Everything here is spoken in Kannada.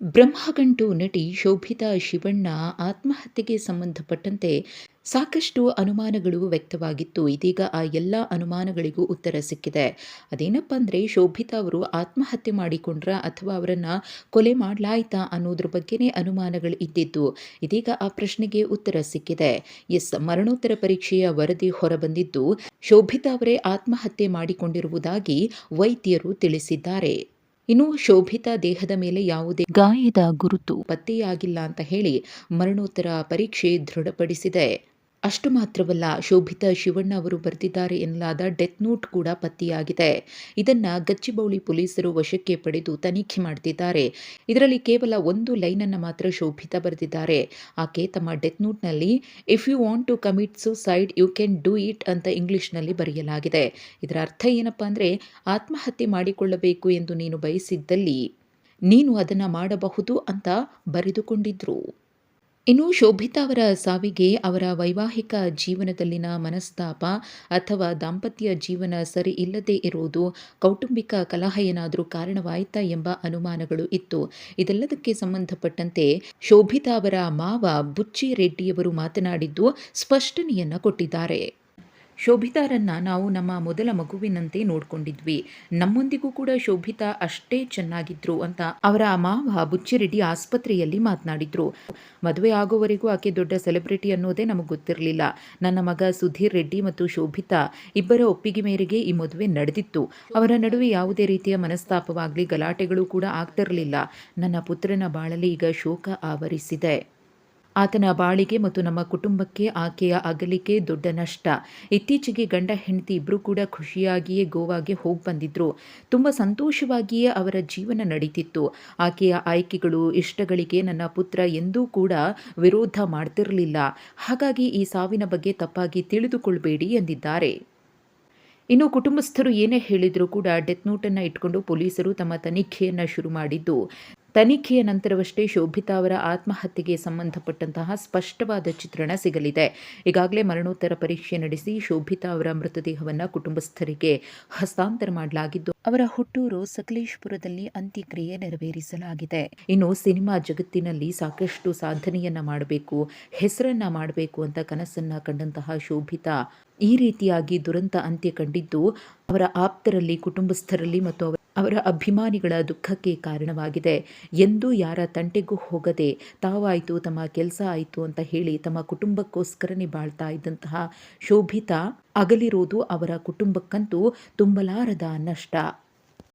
ಬ್ರಹ್ಮಗಂಟು ನಟಿ ಶೋಭಿತಾ ಶಿವಣ್ಣ ಆತ್ಮಹತ್ಯೆಗೆ ಸಂಬಂಧಪಟ್ಟಂತೆ ಸಾಕಷ್ಟು ಅನುಮಾನಗಳು ವ್ಯಕ್ತವಾಗಿತ್ತು. ಇದೀಗ ಆ ಎಲ್ಲ ಅನುಮಾನಗಳಿಗೂ ಉತ್ತರ ಸಿಕ್ಕಿದೆ. ಅದೇನಪ್ಪ ಅಂದರೆ ಶೋಭಿತಾ ಅವರು ಆತ್ಮಹತ್ಯೆ ಮಾಡಿಕೊಂಡ್ರ ಅಥವಾ ಅವರನ್ನು ಕೊಲೆ ಮಾಡಲಾಯ್ತಾ ಅನ್ನೋದ್ರ ಬಗ್ಗೆನೇ ಅನುಮಾನಗಳು ಇದ್ದಿದ್ದು. ಇದೀಗ ಆ ಪ್ರಶ್ನೆಗೆ ಉತ್ತರ ಸಿಕ್ಕಿದೆ. ಎಸ್, ಮರಣೋತ್ತರ ಪರೀಕ್ಷೆಯ ವರದಿ ಹೊರಬಂದಿದ್ದು ಶೋಭಿತಾ ಅವರೇ ಆತ್ಮಹತ್ಯೆ ಮಾಡಿಕೊಂಡಿರುವುದಾಗಿ ವೈದ್ಯರು ತಿಳಿಸಿದ್ದಾರೆ. ಇನ್ನು ಶೋಭಿತ ದೇಹದ ಮೇಲೆ ಯಾವುದೇ ಗಾಯದ ಗುರುತು ಪತ್ತೆಯಾಗಿಲ್ಲ ಅಂತ ಹೇಳಿ ಮರಣೋತ್ತರ ಪರೀಕ್ಷೆ ದೃಢಪಡಿಸಿದೆ. ಅಷ್ಟು ಮಾತ್ರವಲ್ಲ, ಶೋಭಿತಾ ಶಿವಣ್ಣ ಅವರು ಬರೆದಿದ್ದಾರೆ ಎನ್ನಲಾದ ಡೆತ್ ನೋಟ್ ಕೂಡ ಪತ್ತೆಯಾಗಿದೆ. ಇದನ್ನ ಗಚ್ಚಿಬೌಳಿ ಪೊಲೀಸರು ವಶಕ್ಕೆ ಪಡೆದು ತನಿಖೆ ಮಾಡ್ತಿದ್ದಾರೆ. ಇದರಲ್ಲಿ ಕೇವಲ ಒಂದು ಲೈನ್ ಅನ್ನು ಮಾತ್ರ ಶೋಭಿತಾ ಬರೆದಿದ್ದಾರೆ. ಆಕೆ ತಮ್ಮ death ನೋಟ್ನಲ್ಲಿ if you want to commit suicide you can do it ಅಂತ ಇಂಗ್ಲಿಷ್ನಲ್ಲಿ ಬರೆಯಲಾಗಿದೆ. ಇದರ ಅರ್ಥ ಏನಪ್ಪ ಅಂದರೆ, ಆತ್ಮಹತ್ಯೆ ಮಾಡಿಕೊಳ್ಳಬೇಕು ಎಂದು ನೀನು ಬಯಸಿದ್ದಲ್ಲಿ ನೀನು ಅದನ್ನು ಮಾಡಬಹುದು ಅಂತ ಬರೆದುಕೊಂಡಿದ್ರು. ಇನ್ನು ಶೋಭಿತಾ ಅವರ ಸಾವಿಗೆ ಅವರ ವೈವಾಹಿಕ ಜೀವನದಲ್ಲಿನ ಮನಸ್ತಾಪ ಅಥವಾ ದಾಂಪತ್ಯ ಜೀವನ ಸರಿ ಇಲ್ಲದೇ ಇರುವುದು ಕೌಟುಂಬಿಕ ಕಲಹ ಏನಾದರೂ ಕಾರಣವಾಯಿತಾ ಎಂಬ ಅನುಮಾನಗಳು ಇತ್ತು. ಇದೆಲ್ಲದಕ್ಕೆ ಸಂಬಂಧಪಟ್ಟಂತೆ ಶೋಭಿತಾ ಅವರ ಮಾವ ಬುಚ್ಚಿ ರೆಡ್ಡಿಯವರು ಮಾತನಾಡಿದ್ದು ಸ್ಪಷ್ಟನೆಯನ್ನು ಕೊಟ್ಟಿದ್ದಾರೆ. ಶೋಭಿತಾರನ್ನ ನಾವು ನಮ್ಮ ಮೊದಲ ಮಗುವಿನಂತೆ ನೋಡ್ಕೊಂಡಿದ್ವಿ. ನಮ್ಮೊಂದಿಗೂ ಕೂಡ ಶೋಭಿತಾ ಅಷ್ಟೇ ಚೆನ್ನಾಗಿದ್ರು ಅಂತ ಅವರ ಮಾವ ಬುಚ್ಚಿರೆಡ್ಡಿ ಆಸ್ಪತ್ರೆಯಲ್ಲಿ ಮಾತನಾಡಿದ್ರು. ಮದುವೆ ಆಗೋವರೆಗೂ ಆಕೆ ದೊಡ್ಡ ಸೆಲೆಬ್ರಿಟಿ ಅನ್ನೋದೇ ನಮಗೆ ಗೊತ್ತಿರಲಿಲ್ಲ. ನನ್ನ ಮಗ ಸುಧೀರ್ ರೆಡ್ಡಿ ಮತ್ತು ಶೋಭಿತಾ ಇಬ್ಬರ ಒಪ್ಪಿಗೆ ಮೇರೆಗೆ ಈ ಮದುವೆ ನಡೆದಿತ್ತು. ಅವರ ನಡುವೆ ಯಾವುದೇ ರೀತಿಯ ಮನಸ್ತಾಪವಾಗಲಿ ಗಲಾಟೆಗಳು ಕೂಡ ಆಗ್ತಿರಲಿಲ್ಲ. ನನ್ನ ಪುತ್ರನ ಬಾಳಲಿ ಈಗ ಶೋಕ ಆವರಿಸಿದೆ. ಆತನ ಬಾಳಿಗೆ ಮತ್ತು ನಮ್ಮ ಕುಟುಂಬಕ್ಕೆ ಆಕೆಯ ಅಗಲಿಕೆ ದೊಡ್ಡ ನಷ್ಟ. ಇತ್ತೀಚೆಗೆ ಗಂಡ ಹೆಂಡತಿ ಇಬ್ಬರು ಕೂಡ ಖುಷಿಯಾಗಿಯೇ ಗೋವಾಗೆ ಹೋಗಿ ಬಂದಿದ್ರು. ತುಂಬ ಸಂತೋಷವಾಗಿಯೇ ಅವರ ಜೀವನ ನಡೀತಿತ್ತು. ಆಕೆಯ ಆಯ್ಕೆಗಳು, ಇಷ್ಟಗಳಿಗೆ ನನ್ನ ಪುತ್ರ ಎಂದೂ ಕೂಡ ವಿರೋಧ ಮಾಡ್ತಿರಲಿಲ್ಲ. ಹಾಗಾಗಿ ಈ ಸಾವಿನ ಬಗ್ಗೆ ತಪ್ಪಾಗಿ ತಿಳಿದುಕೊಳ್ಬೇಡಿ ಎಂದಿದ್ದಾರೆ. ಇನ್ನು ಕುಟುಂಬಸ್ಥರು ಏನೇ ಹೇಳಿದರೂ ಕೂಡ ಡೆತ್ ನೋಟನ್ನು ಇಟ್ಕೊಂಡು ಪೊಲೀಸರು ತಮ್ಮ ತನಿಖೆಯನ್ನು ಶುರು ಮಾಡಿದ್ದು. ತನಿಖೆಯ ನಂತರವಷ್ಟೇ ಶೋಭಿತಾ ಅವರ ಆತ್ಮಹತ್ಯೆಗೆ ಸಂಬಂಧಪಟ್ಟಂತಹ ಸ್ಪಷ್ಟವಾದ ಚಿತ್ರಣ ಸಿಗಲಿದೆ. ಈಗಾಗಲೇ ಮರಣೋತ್ತರ ಪರೀಕ್ಷೆ ನಡೆಸಿ ಶೋಭಿತಾ ಅವರ ಮೃತದೇಹವನ್ನು ಕುಟುಂಬಸ್ಥರಿಗೆ ಹಸ್ತಾಂತರ ಮಾಡಲಾಗಿದ್ದು, ಅವರ ಹುಟ್ಟೂರು ಸಕಲೇಶ್ಪುರದಲ್ಲಿ ಅಂತ್ಯಕ್ರಿಯೆ ನೆರವೇರಿಸಲಾಗಿದೆ. ಇನ್ನು ಸಿನಿಮಾ ಜಗತ್ತಿನಲ್ಲಿ ಸಾಕಷ್ಟು ಸಾಧನೆಯನ್ನ ಮಾಡಬೇಕು, ಹೆಸರನ್ನ ಮಾಡಬೇಕು ಅಂತ ಕನಸನ್ನ ಕಂಡಂತಹ ಶೋಭಿತಾ ಈ ರೀತಿಯಾಗಿ ದುರಂತ ಅಂತ್ಯ ಕಂಡಿದ್ದು, ಅವರ ಆಪ್ತರಲ್ಲಿ, ಕುಟುಂಬಸ್ಥರಲ್ಲಿ ಮತ್ತು ಅವರ ಅಭಿಮಾನಿಗಳ ದುಃಖಕ್ಕೆ ಕಾರಣವಾಗಿದೆ. ಎಂದು ಯಾರ ತಂಟೆಗೂ ಹೋಗದೆ ತಾವಾಯಿತು, ತಮ್ಮ ಕೆಲಸ ಆಯಿತು ಅಂತ ಹೇಳಿ ತಮ್ಮ ಕುಟುಂಬಕ್ಕೋಸ್ಕರನೇ ಬಾಳ್ತಾ ಇದ್ದಂತಹ ಶೋಭಿತಾ ಅಗಲಿರೋದು ಅವರ ಕುಟುಂಬಕ್ಕಂತೂ ತುಂಬಲಾರದ ನಷ್ಟ.